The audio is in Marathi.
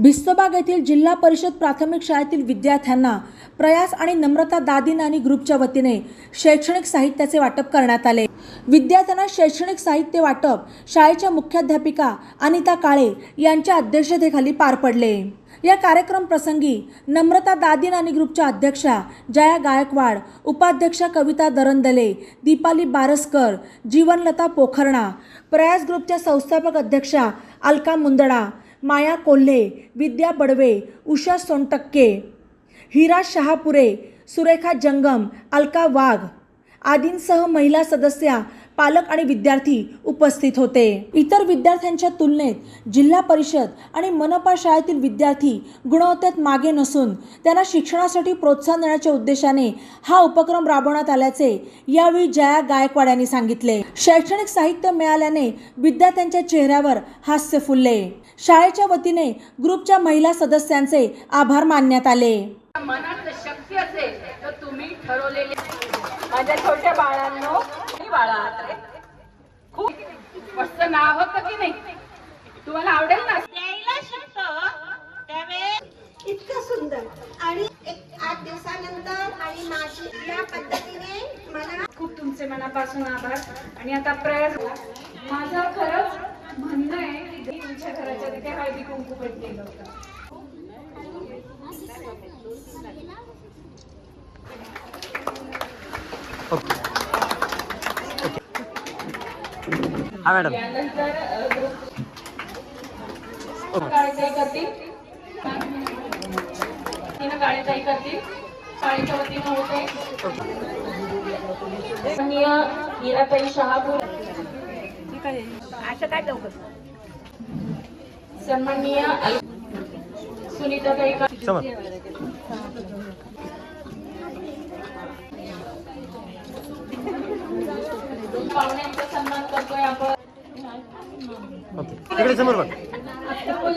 भिस्तबाग येथील जिल्हा परिषद प्राथमिक शाळेतील विद्यार्थ्यांना प्रयास आणि नम्रता दादी नानी ग्रुपच्या वतीने शैक्षणिक साहित्याचे वाटप करण्यात आले. विद्यार्थ्यांना शैक्षणिक साहित्य वाटप शाळेच्या मुख्याध्यापिका अनिता काळे यांच्या अध्यक्षतेखाली पार पडले. या कार्यक्रम प्रसंगी नम्रता दादी नानी ग्रुपच्या अध्यक्षा जया गायकवाड उपाध्यक्षा कविता दरंदले दीपाली बारसकर जीवनलता पोखरणा प्रयास ग्रुपच्या संस्थापक अध्यक्षा अलका मुंदडा माया कोल्हे विद्या बडवे उषा सोनटक्के हिरा शहापुरे सुरेखा जंगम अलका वाघ आदींसह महिला सदस्या पालक आणि विद्यार्थी उपस्थित होते. इतर विद्यार्थ्यांच्या तुलनेत जिल्हा परिषद आणि मनपा शाळेतील विद्यार्थी गुणवत्तेत मागे नसून त्यांना शिक्षणासाठी प्रोत्साहन देण्याच्या उद्देशाने हा उपक्रम राबवण्यात आल्याचे यावेळी जया गायकवाड यांनी सांगितले. शैक्षणिक साहित्य मिळाल्याने विद्यार्थ्यांच्या चेहऱ्यावर हास्य फुलले. शाळेच्या वतीने ग्रुपच्या महिला सदस्यांचे आभार मानण्यात आले. मनात शक्ती असेल तर तुम्ही ठरवलेले माझ्या छोट्या बाळांनो बाळा सुंदर. आणि एक आठ दिवसानंतर आणि माझी या पद्धतीने मला खूप तुमचे मनापासून आभार. आणि आता प्रयास माझं खरंच म्हणणं आहे की तुमच्या घराच्या तिथे हळदी कुंकू भेटलेलं होतं हा मॅडम यानंतर अ, ग्रुप काळेताई करतील. शाळेच्या वतीनं होते. माननीय हिराताई शहापूर. असं काय लवकर? सन्माननीय सुनीताताई पाहुण्यांचा सन्मान करतोय आपण. समोर बघ.